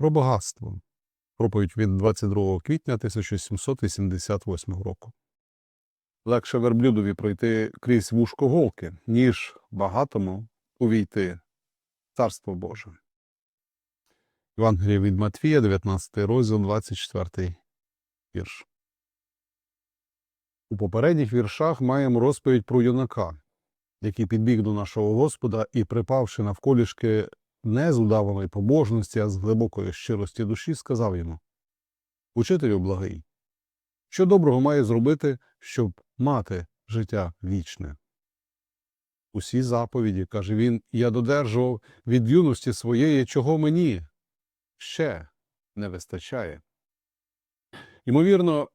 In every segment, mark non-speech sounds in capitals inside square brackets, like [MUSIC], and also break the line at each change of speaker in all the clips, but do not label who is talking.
про багатство. Проповідь від 22 квітня 1788 року. Легше верблюдові пройти крізь вушко голки, ніж багатому увійти Царство Боже. Євангеліє від Матвія, 19 розділ, 24 вірш. У попередніх віршах маємо розповідь про юнака, який підбіг до нашого Господа і, припавши навколішки не з удаваної побожності, а з глибокої щирості душі, сказав йому Учителю благий, що доброго має зробити, щоб мати життя вічне? Усі заповіді, каже він, я додержував від юності своєї, чого мені ще не вистачає. Ймовірно,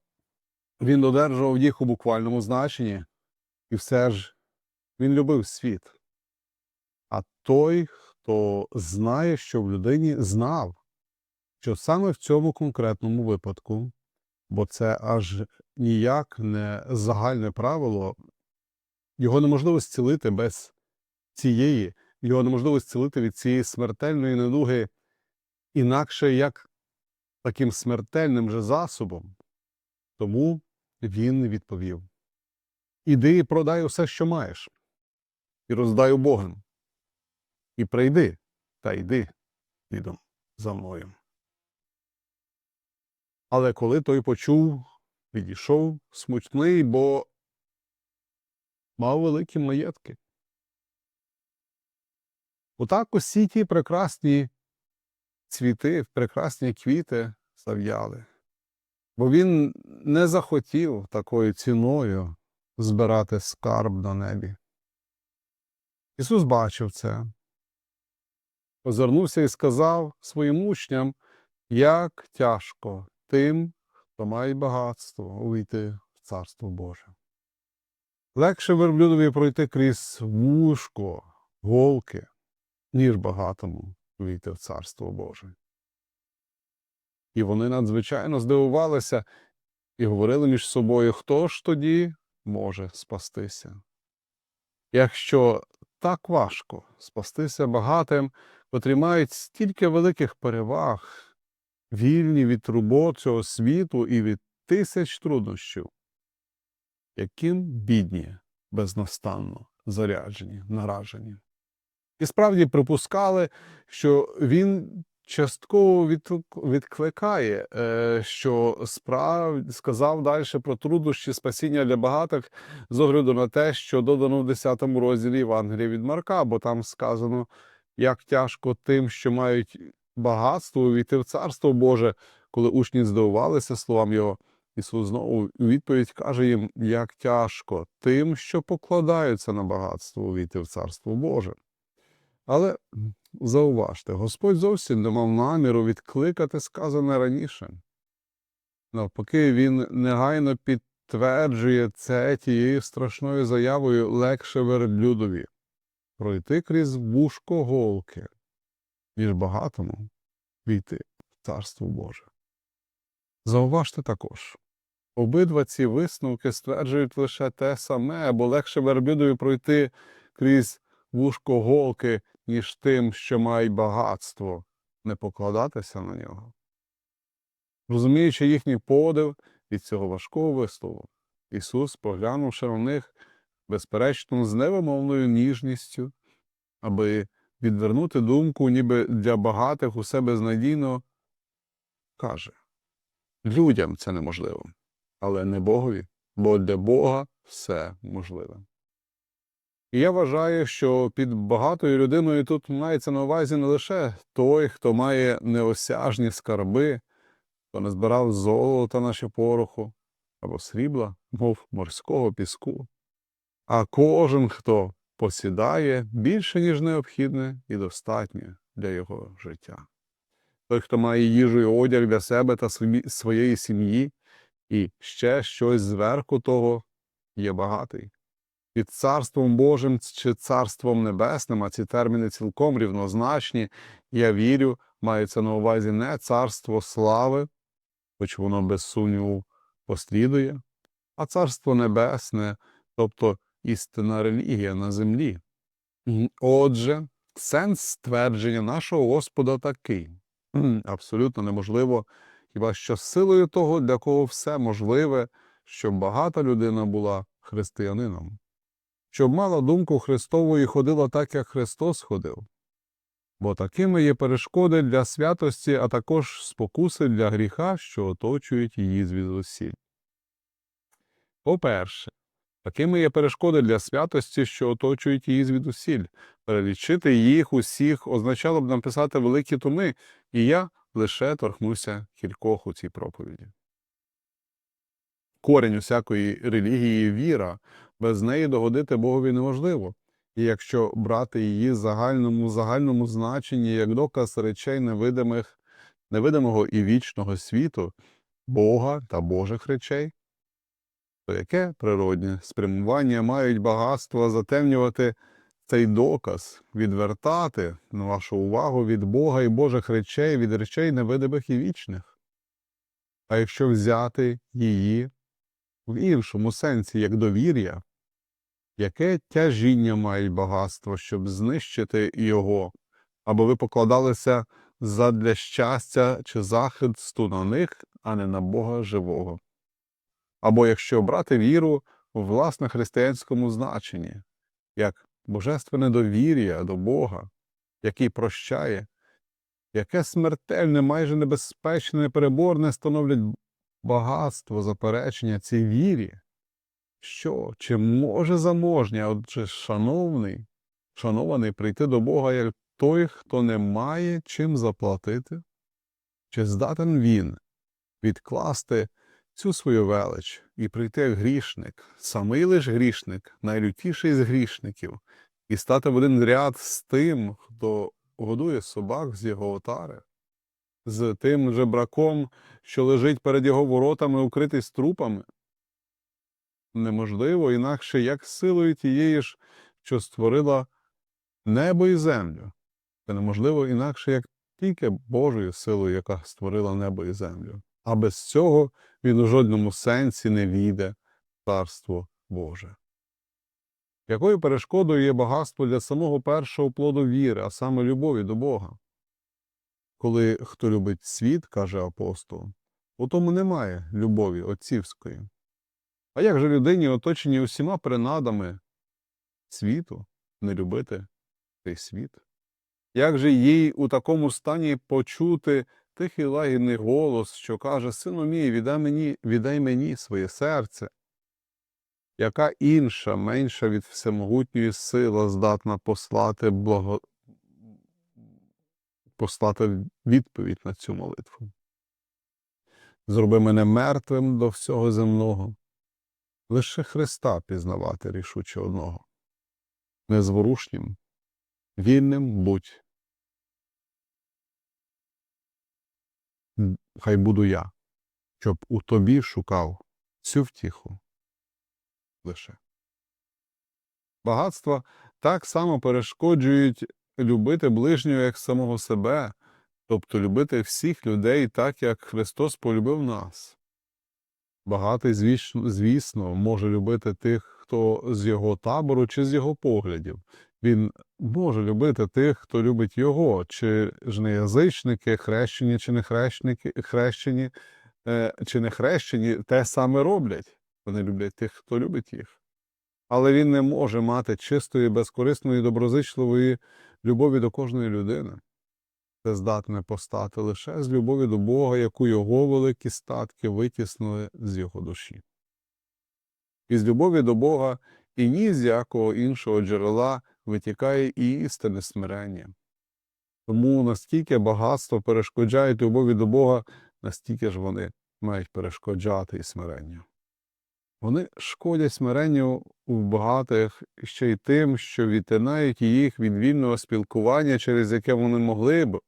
він додержував їх у буквальному значенні, і все ж він любив світ. А той, хто знає, що в людині знав, що саме в цьому конкретному випадку, бо це аж ніяк не загальне правило, його неможливо зцілити без цієї, його неможливо зцілити від цієї смертельної недуги інакше як таким смертельним же засобом. Тому він відповів Іди і продай усе, що маєш, і роздай убогим, і прийди та йди слідом за мною. Але коли той почув, відійшов смутний, бо мав великі маєтки. Отак усі ті прекрасні цвіти, прекрасні квіти зав'яли, бо він не захотів такою ціною збирати скарб на небі. Ісус бачив це, озирнувся і сказав своїм учням, як тяжко тим, хто має багатство, увійти в Царство Боже. Легше верблюдові пройти крізь вушко, голки, ніж багатому увійти в Царство Боже. І вони надзвичайно здивувалися і говорили між собою, хто ж тоді може спастися. Якщо так важко спастися багатим, котрі мають стільки великих переваг, вільні від турбот цього світу і від тисяч труднощів, яким бідні безнастанно заряджені, наражені. І справді припускали, що він частково відкликає, е, що справ... сказав далі про труднощі спасіння для багатих з огляду на те, що додано в 10 розділі Євангелія від Марка, бо там сказано, як тяжко тим, що мають багатство, увійти в Царство Боже, коли учні здивувалися словам його. Ісус знову у відповідь каже їм, як тяжко тим, що покладаються на багатство увійти в Царство Боже. Але зауважте, Господь зовсім не мав наміру відкликати сказане раніше. Навпаки, він негайно підтверджує це тією страшною заявою легше верблюдові пройти крізь вушко голки, ніж багатому війти в Царство Боже. Зауважте також, обидва ці висновки стверджують лише те саме, бо легше верблюдові пройти крізь вушко голки, ніж тим, що мають багатство, не покладатися на нього. Розуміючи їхній подив від цього важкого вислову, Ісус, поглянувши на них, безперечно, з невимовною ніжністю, аби відвернути думку, ніби для багатих усе безнадійно, каже людям це неможливо, але не Богові, бо для Бога все можливе. І я вважаю, що під багатою людиною тут мається на увазі не лише той, хто має неосяжні скарби, хто не збирав золота на пороху або срібла, мов морського піску, а кожен, хто посідає більше, ніж необхідне і достатнє для його життя. Той, хто має їжу і одяг для себе та своєї сім'ї, і ще щось зверху того, є багатий. Під царством Божим чи царством небесним, а ці терміни цілком рівнозначні, я вірю, мається на увазі не царство слави, хоч воно без сумніву послідує, а царство небесне, тобто істинна релігія на землі. Отже, сенс ствердження нашого Господа такий: абсолютно неможливо, хіба що силою того, для кого все можливе, щоб багата людина була християнином, щоб мала думку Христову і ходила так, як Христос ходив. Бо такими є перешкоди для святості, а також спокуси для гріха, що оточують її звідусіль. По-перше, такими є перешкоди для святості, що оточують її звідусіль. Перелічити їх усіх означало б написати великі томи, і я лише торкнуся кількох у цій проповіді. Корінь усякої релігії віра, без неї догодити Богові неможливо. І якщо брати її загальному загальному значенні як доказ речей невидимих, невидимого і вічного світу, Бога та Божих речей, то яке природне спрямування мають багатство затемнювати цей доказ, відвертати вашу увагу від Бога і Божих речей, від речей невидимих і вічних? А якщо взяти її в іншому сенсі, як довір'я, яке тяжіння мають багатство, щоб знищити його, або ви покладалися задля щастя чи захисту на них, а не на Бога живого? Або якщо брати віру в власне християнському значенні, як божественне довір'я до Бога, який прощає, яке смертельне, майже небезпечне, непереборне становлять багатство заперечення цій вірі, що чи може заможня, отже, шановний, шанований, прийти до Бога як той, хто не має чим заплатити? Чи здатен він відкласти цю свою велич і прийти як грішник, самий лиш грішник, найлютіший з грішників, і стати в один ряд з тим, хто годує собак з його отари, з тим же браком, що лежить перед його воротами, укритий з трупами? Неможливо інакше, як силою тієї ж, що створила небо і землю. Це неможливо інакше, як тільки Божою силою, яка створила небо і землю. А без цього він у жодному сенсі не війде в Царство Боже. Якою перешкодою є багатство для самого першого плоду віри, а саме любові до Бога? Коли хто любить світ, каже апостол, у тому немає любові отцівської. А як же людині, оточеній усіма принадами світу, не любити цей світ? Як же їй у такому стані почути тихий лагідний голос, що каже: Сину мій, віддай мені, віддай мені своє серце? Яка інша, менша від всемогутньої сила здатна послати благо... послати відповідь на цю молитву? Зроби мене мертвим до всього земного, лише Христа пізнавати рішуче одного, незворушнім, вільним будь. Хай буду я, щоб у тобі шукав цю втіху лише. Багатства так само перешкоджують любити ближнього як самого себе, тобто любити всіх людей так, як Христос полюбив нас. Багатий, звісно, може любити тих, хто з його табору чи з його поглядів. Він може любити тих, хто любить його, чи ж не язичники, хрещені чи не хрещені, е, чи не хрещені, те саме роблять. Вони люблять тих, хто любить їх. Але він не може мати чистої, безкорисної, доброзичливої любові до кожної людини. Це здатне постати лише з любові до Бога, яку його великі статки витіснили з його душі. Із любові до Бога і ні з якого іншого джерела витікає і істинне смирення. Тому наскільки багатство перешкоджають любові до Бога, настільки ж вони мають перешкоджати і смиренню. Вони шкодять смиренню у багатих ще й тим, що відтинають їх від вільного спілкування, через яке вони могли б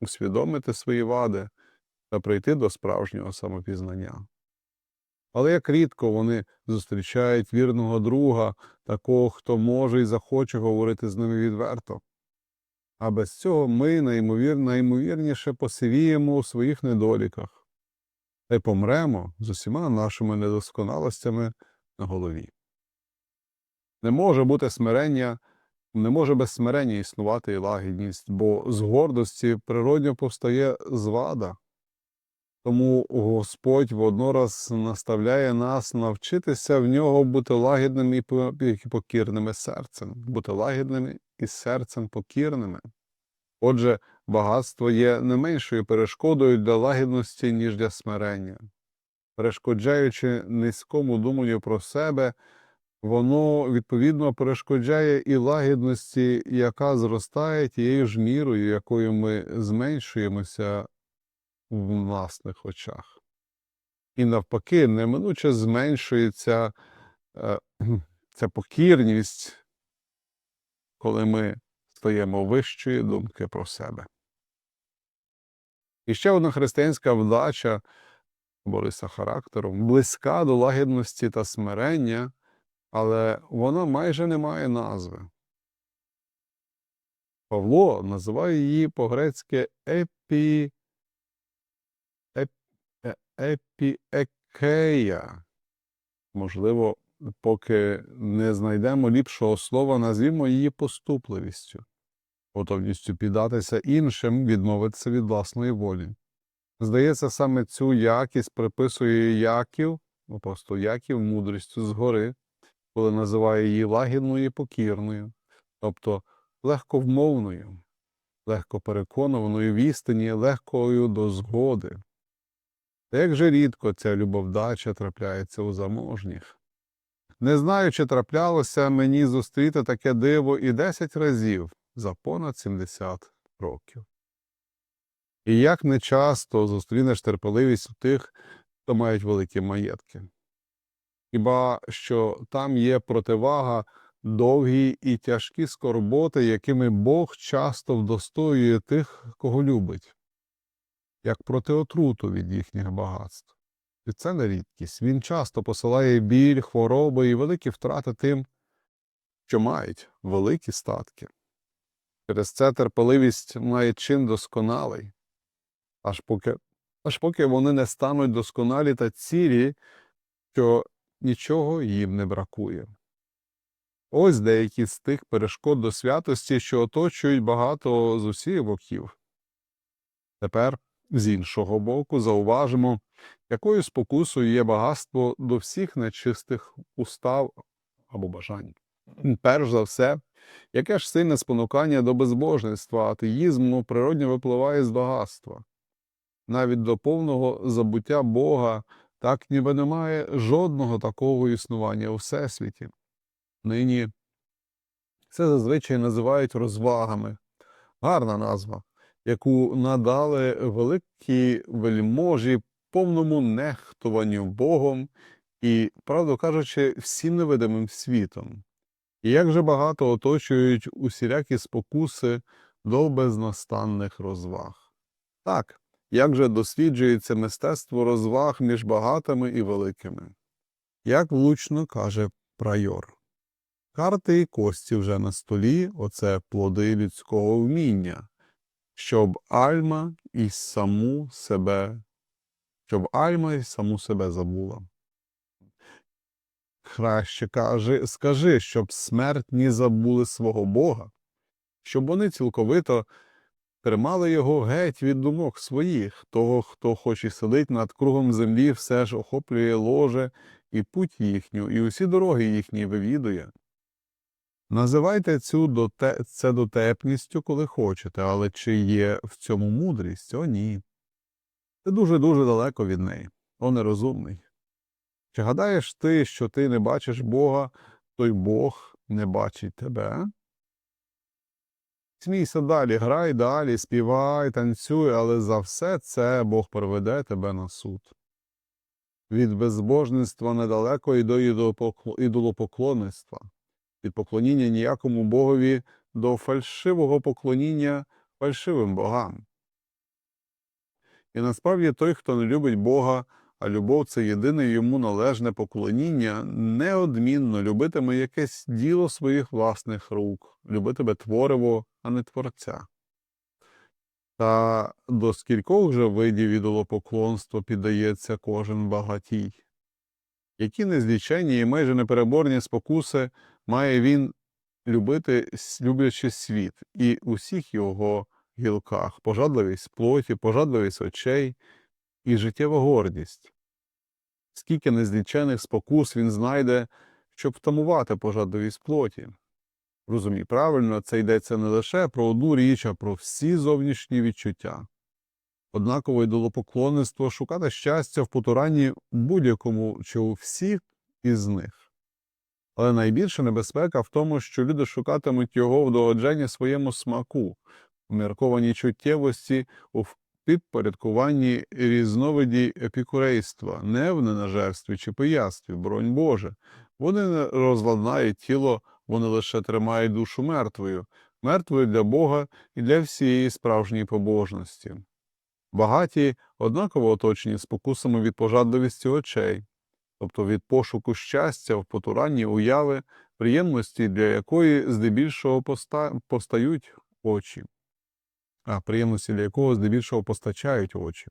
усвідомити свої вади та прийти до справжнього самопізнання. Але як рідко вони зустрічають вірного друга, такого, хто може і захоче говорити з ними відверто. А без цього ми найімовір... найімовірніше посивіємо у своїх недоліках та й помремо з усіма нашими недосконалостями на голові. Не може бути смирення Не може без смирення існувати і лагідність, бо з гордості природньо повстає звада. Тому Господь воднораз наставляє нас навчитися в нього бути лагідними і покірними серцем, бути лагідними і серцем покірними. Отже, багатство є не меншою перешкодою для лагідності, ніж для смирення. Перешкоджаючи низькому думанню про себе, воно відповідно перешкоджає і лагідності, яка зростає тією ж мірою, якою ми зменшуємося в власних очах. І навпаки, неминуче зменшується е, [CLEARS THROAT] ця покірність, коли ми стаємо вищої думки про себе. І ще одна християнська вдача Бориса характеру, близька до лагідності та смирення, але вона майже не має назви. Павло називає її по-грецьки епі, еп, епіекея. Можливо, поки не знайдемо ліпшого слова, назвімо її поступливістю, готовністю піддатися іншим, відмовитися від власної волі. Здається, саме цю якість приписує Яків, апостол Яків, мудрістю згори, коли називає її лагідною і покірною, тобто легковмовною, легко переконаною в істині, легкою до згоди. Та як же рідко ця любовдача трапляється у заможніх. Не знаю, чи траплялося мені зустріти таке диво і 10 разів за понад 70 років. І як не часто зустрінеш терпеливість у тих, хто мають великі маєтки. Хіба що там є противага довгі і тяжкі скорботи, якими Бог часто вдостоює тих, кого любить, як проти отруту від їхніх багатств. І це не рідкість. Він часто посилає біль, хвороби і великі втрати тим, що мають великі статки. Через це терпеливість має чин досконалий, аж поки, аж поки вони не стануть досконалі та цілі, що нічого їм не бракує. Ось деякі з тих перешкод до святості, що оточують багато з усіх боків. Тепер, з іншого боку, зауважимо, якою спокусою є багатство до всіх нечистих устав або бажань. Перш за все, яке ж сильне спонукання до безбожництва, атеїзму природньо випливає з багатства. Навіть до повного забуття Бога так ніби немає жодного такого існування у Всесвіті. Нині це зазвичай називають розвагами. Гарна назва, яку надали великі вельможі повному нехтуванню Богом і, правду кажучи, всім невидимим світом. І як же багато оточують усілякі спокуси до безнастанних розваг. Так, як же досліджується мистецтво розваг між багатими і великими. Як влучно каже прайор. Карти і кості вже на столі оце плоди людського вміння, щоб альма і саму себе, щоб альма і саму себе забула. Краще каже, скажи, щоб смертні забули свого Бога, щоб вони цілковито тримали його геть від думок своїх, того, хто хоч і сидить над кругом землі, все ж охоплює ложе і путь їхню, і усі дороги їхні вивідує. Називайте цю доте... це дотепністю, коли хочете, але чи є в цьому мудрість? О, ні. Ти дуже-дуже далеко від неї, о нерозумний. Чи гадаєш ти, що ти не бачиш Бога, то й Бог не бачить тебе? Смійся далі, грай далі, співай, танцюй, але за все це Бог приведе тебе на суд. Від безбожництва недалеко і до ідолопокл- ідолопоклонництва, від поклоніння ніякому Богові до фальшивого поклоніння фальшивим богам. І насправді той, хто не любить Бога, а любов це єдине йому належне поклоніння, неодмінно любитиме якесь діло своїх власних рук, любитиме твориво, а не творця. Та до скількох же видів ідолопоклонства піддається кожен багатій? Які незліченні і майже непереборні спокуси має він любити, люблячи світ і усіх його гілках, пожадливість плоті, пожадливість очей і життєва гордість. Скільки незлічених спокус він знайде, щоб втамувати пожадливість плоті. Розумій правильно, це йдеться не лише про одну річ, а про всі зовнішні відчуття. Однаково ідолопоклонництво шукати щастя в потуранні будь-якому чи у всіх із них. Але найбільша небезпека в тому, що люди шукатимуть його в догодженні своєму смаку, у міркованій чуттєвості, у підпорядкуванні різновиді епікурейства, не в ненажерстві чи пиястві, бронь Боже. Вони не розладнають тіло, вони лише тримають душу мертвою, мертвою для Бога і для всієї справжньої побожності. Багаті однаково оточені спокусами від пожадливості очей, тобто від пошуку щастя в потуранні уяви, приємності, для якої здебільшого поста... постають очі, а приємності для якого здебільшого постачають очі.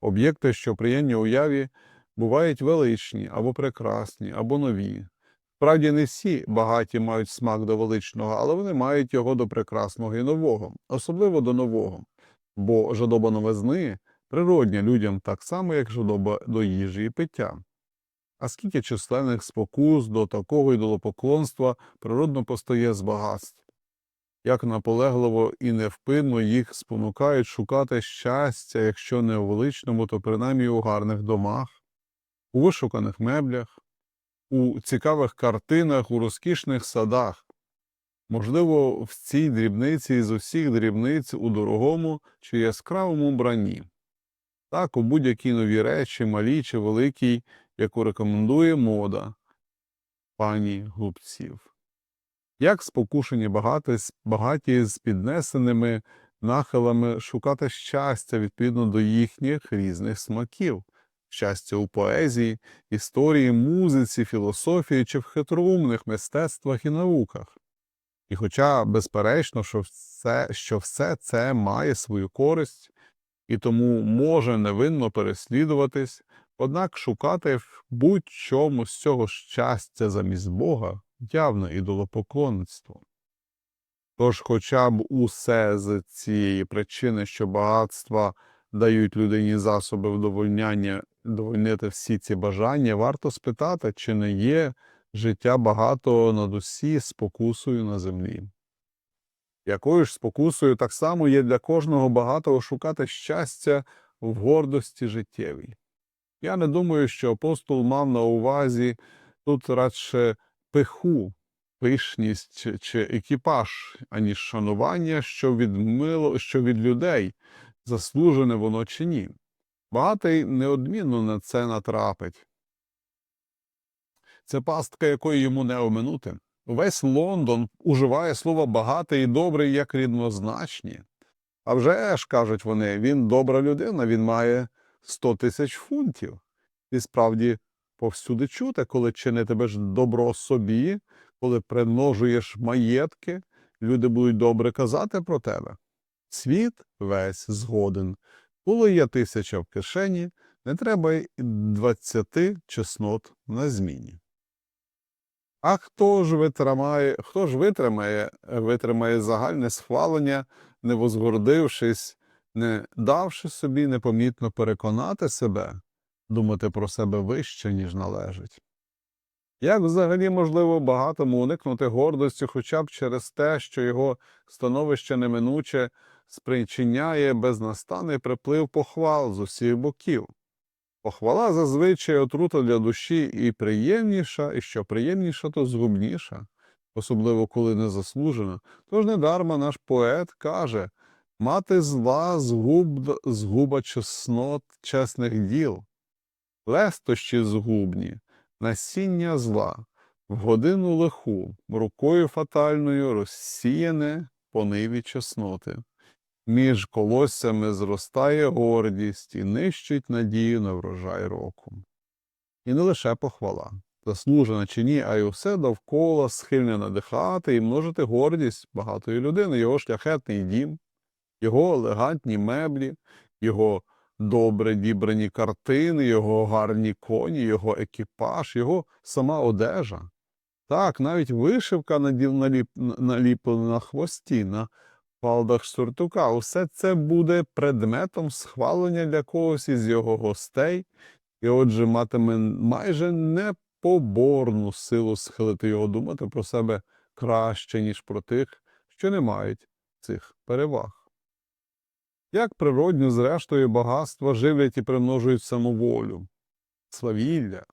Об'єкти, що приємні уяві, бувають величні або прекрасні, або нові. Справді, не всі багаті мають смак до величного, але вони мають його до прекрасного і нового, особливо до нового, бо жадоба новизни природня людям так само, як жадоба до їжі і пиття. А скільки численних спокус до такого ідолопоклонства природно постає з багатств, як наполегливо і невпинно їх спонукають шукати щастя, якщо не у величному, то принаймні у гарних домах, у вишуканих меблях, у цікавих картинах, у розкішних садах. Можливо, в цій дрібниці з усіх дрібниць у дорогому чи яскравому бранні. Так, у будь-якій новій речі, малій чи великій, яку рекомендує мода пані глупців. Як спокушені багаті, багаті з піднесеними нахилами шукати щастя відповідно до їхніх різних смаків, щастя у поезії, історії, музиці, філософії чи в хитроумних мистецтвах і науках. І хоча, безперечно, що все, що все це має свою користь і тому може невинно переслідуватись, однак шукати в будь-чому з цього щастя замість Бога явне ідолопоклонництво. Тож, хоча б усе з цієї причини, що багатства дають людині засоби вдовольняння довольнити всі ці бажання, варто спитати, чи не є життя багатого над усі спокусою на землі. Якою ж спокусою так само є для кожного багатого шукати щастя в гордості життєвій. Я не думаю, що апостол мав на увазі тут радше пиху, пишність чи, екіпаж, аніж шанування, що від, мило, що від людей, заслужене воно чи ні. Багатий неодмінно на це натрапить. Це пастка, якої йому не оминути. Весь Лондон уживає слово багатий і добрий як рівнозначні. А вже ж, кажуть вони, він добра людина, він має 100 тисяч фунтів. І справді повсюди чути, коли чинитимеш добро собі, коли примножуєш маєтки, люди будуть добре казати про тебе. Світ весь згоден. Коли є тисяча в кишені, не треба й двадцяти чеснот на зміні. А хто ж витримає, хто ж витримає, витримає загальне схвалення, не возгордившись, не давши собі непомітно переконати себе, думати про себе вище, ніж належить? Як взагалі можливо багатому уникнути гордості хоча б через те, що його становище неминуче спричиняє безнастанний приплив похвал з усіх боків? Похвала зазвичай отрута для душі і приємніша, і що приємніша, то згубніша, особливо коли не заслужена. Тож недарма наш поет каже мати зла згуб, згуба чеснот чесних діл, лестощі згубні, насіння зла, в годину лиху, рукою фатальною розсіяне по ниві чесноти. Між колоссями зростає гордість і нищить надію на врожай року. І не лише похвала, заслужена чи ні, а й усе довкола схильне надихати і множити гордість багатої людини, його шляхетний дім, його елегантні меблі, його добре дібрані картини, його гарні коні, його екіпаж, його сама одежа. Так, навіть вишивка наліплена на хвості, на фалдах сюртука. Усе це буде предметом схвалення для когось із його гостей, і отже матиме майже непоборну силу схилити його думати про себе краще, ніж про тих, що не мають цих переваг. Як природню, зрештою, багатства живлять і примножують самоволю, славілля,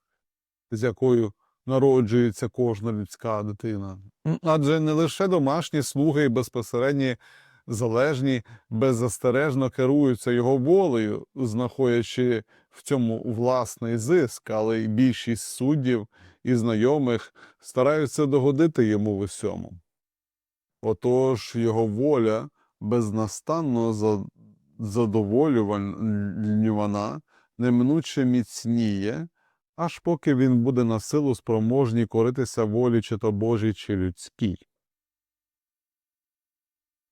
з якою народжується кожна людська дитина. Адже не лише домашні слуги і безпосередні залежні беззастережно керуються його волею, знаходячи в цьому власний зиск, але й більшість суддів і знайомих стараються догодити йому в усьому. Отож його воля безнастанно задоволювана, неминуче міцніє, аж поки він буде на силу спроможній коритися волі чи то Божій, чи людській.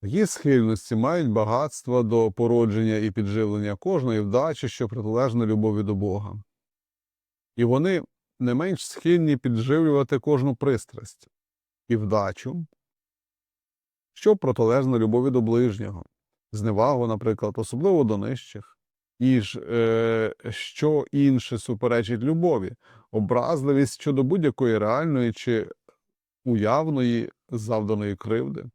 Такі схильності мають багатство до породження і підживлення кожної вдачі, що протилежна любові до Бога. І вони не менш схильні підживлювати кожну пристрасть і вдачу, що протилежна любові до ближнього, зневагу, наприклад, особливо до нижчих, і ж е, що інше суперечить любові, образливість щодо будь-якої реальної чи уявної завданої кривди,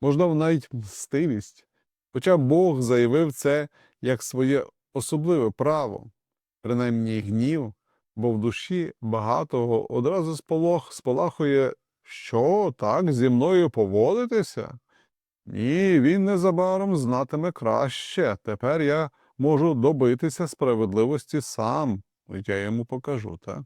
можливо, навіть мстивість. Хоча Бог заявив це як своє особливе право, принаймні гнів, бо в душі багатого одразу сполох сполахує, що так зі мною поводитися? Ні, він незабаром знатиме краще. Тепер я можу добитися справедливості сам. Я йому покажу, так?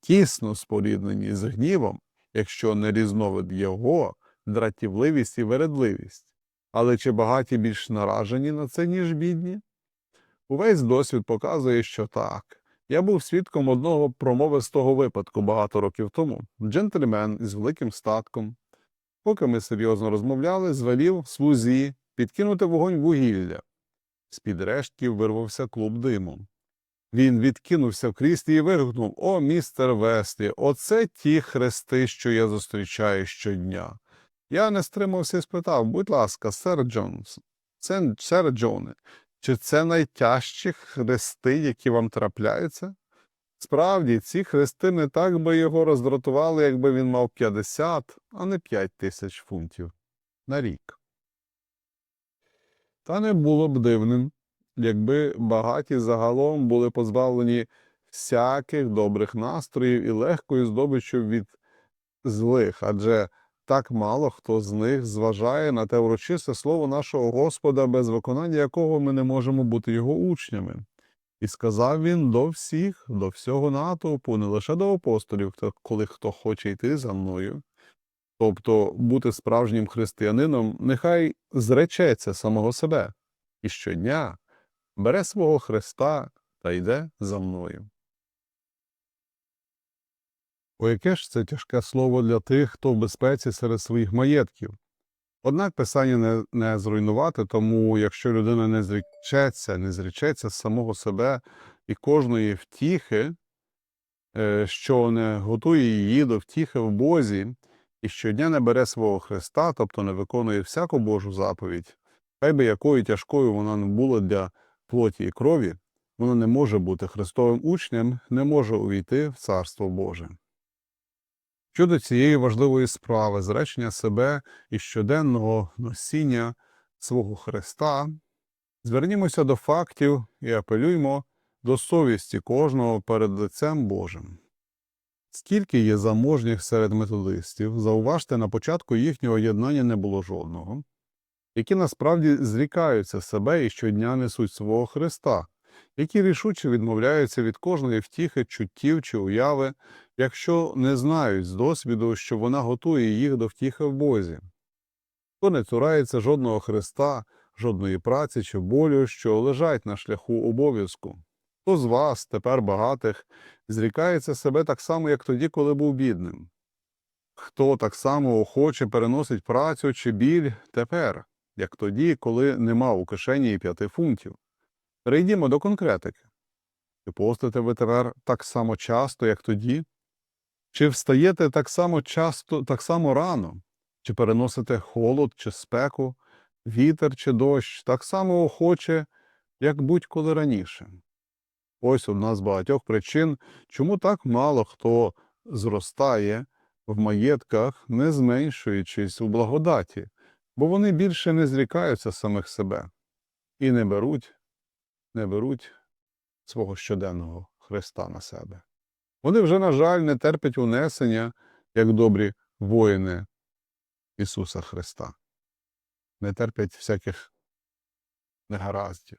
Тісно споріднені з гнівом, якщо не різновид його, дратівливість і вередливість. Але чи багаті більш наражені на це, ніж бідні? Увесь досвід показує, що так. Я був свідком одного промовистого випадку багато років тому. Джентльмен із великим статком, поки ми серйозно розмовляли, звелів слузі підкинути вогонь вугілля. З-під рештків вирвався клуб диму. Він відкинувся в кріслі і вигукнув О, містер Вестлі, оце ті хрести, що я зустрічаю щодня. Я не стримався і спитав, будь ласка, сер Джонс, це, сер Джоне, чи це найтяжчі хрести, які вам трапляються? Справді, ці хрести не так би його роздратували, якби він мав 50, а не 5 тисяч фунтів на рік. Та не було б дивним, якби багаті загалом були позбавлені всяких добрих настроїв і легкою здобиччю від злих, адже так мало хто з них зважає на те урочисте слово нашого Господа, без виконання якого ми не можемо бути його учнями. І сказав він до всіх, до всього натовпу, не лише до апостолів, коли хто хоче йти за мною. Тобто бути справжнім християнином, нехай зречеться самого себе і щодня бере свого Христа та йде за мною. О, яке ж це тяжке слово для тих, хто в безпеці серед своїх маєтків. Однак писання не, не зруйнувати, тому якщо людина не зречеться, не зречеться з самого себе і кожної втіхи, е, що не готує її до втіхи в Бозі, і щодня не бере свого Христа, тобто не виконує всяку Божу заповідь, хай би якою тяжкою вона не була для плоті і крові, вона не може бути Христовим учнем, не може увійти в Царство Боже. Щодо цієї важливої справи, зречення себе і щоденного носіння свого Христа, звернімося до фактів і апелюймо до совісті кожного перед лицем Божим. Скільки є заможніх серед методистів, зауважте, на початку їхнього єднання не було жодного, які насправді зрікаються себе і щодня несуть свого Христа, які рішуче відмовляються від кожної втіхи, чуттів чи уяви, якщо не знають з досвіду, що вона готує їх до втіхи в Бозі. Хто не цурається жодного Христа, жодної праці чи болю, що лежать на шляху обов'язку. Хто з вас, тепер багатих, зрікається себе так само, як тоді, коли був бідним? Хто так само охоче переносить працю чи біль тепер, як тоді, коли не мав у кишені і п'яти фунтів? Перейдімо до конкретики. Чи постите ви тепер так само часто, як тоді? Чи встаєте так само часто, так само рано? Чи переносите холод чи спеку, вітер чи дощ так само охоче, як будь-коли раніше? Ось одна з багатьох причин, чому так мало хто зростає в маєтках, не зменшуючись у благодаті, бо вони більше не зрікаються самих себе і не беруть, не беруть свого щоденного Христа на себе. Вони вже, на жаль, не терпять унесення, як добрі воїни Ісуса Христа, не терпять всяких негараздів.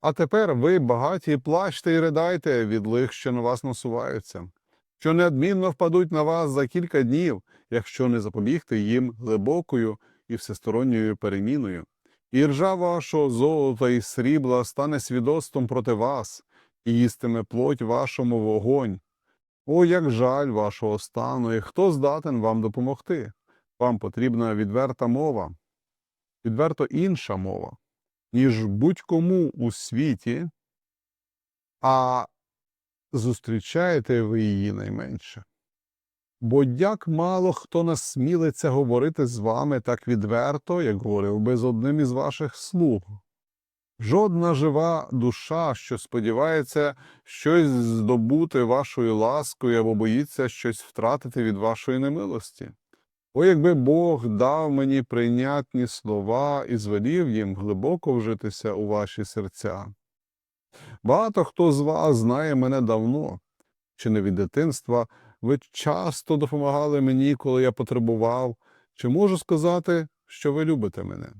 А тепер ви, багаті, плачте і ридайте від лих, що на вас насуваються, що неодмінно впадуть на вас за кілька днів, якщо не запобігти їм глибокою і всесторонньою переміною. І ржа вашого золота і срібла стане свідоцтвом проти вас, і їстиме плоть вашому вогонь. О, як жаль вашого стану, і хто здатен вам допомогти? Вам потрібна відверта мова, відверто інша мова, ніж будь-кому у світі, а зустрічаєте ви її найменше. Бо як мало хто насмілиться говорити з вами так відверто, як говорив би з одним із ваших слуг. Жодна жива душа, що сподівається щось здобути вашою ласкою або боїться щось втратити від вашої немилості. О, якби Бог дав мені прийнятні слова і звелів їм глибоко вжитися у ваші серця. Багато хто з вас знає мене давно, чи не від дитинства, ви часто допомагали мені, коли я потребував, чи можу сказати, що ви любите мене.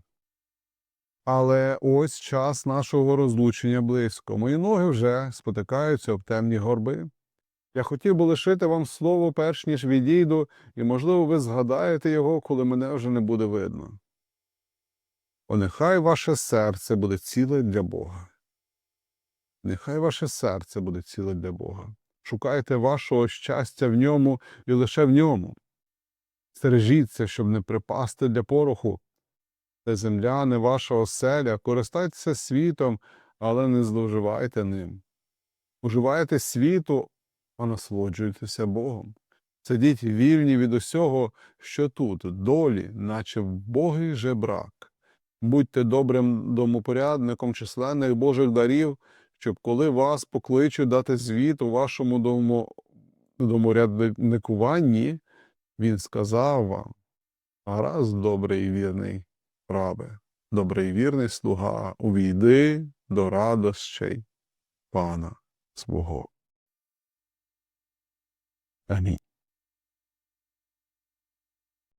Але ось час нашого розлучення близько. Мої ноги вже спотикаються об темні горби. Я хотів би лишити вам слово, перш ніж відійду, і, можливо, ви згадаєте його, коли мене вже не буде видно. О, нехай ваше серце буде ціле для Бога. Нехай ваше серце буде ціле для Бога. Шукайте вашого щастя в ньому і лише в ньому. Стережіться, щоб не припасти для пороху. Це земля не ваша оселя, користайтеся світом, але не зловживайте ним. Уживайте світу, а насолоджуйтеся Богом. Сидіть вільні від усього, що тут, долі, наче в Богий жебрак. Будьте добрим домопорядником численних Божих дарів, щоб коли вас покличуть дати звіт у вашому дому, доморядникуванні, він сказав вам, гаразд, добрий і вірний рабе, добрий і вірний слуга, увійди до радощей пана свого. Амінь.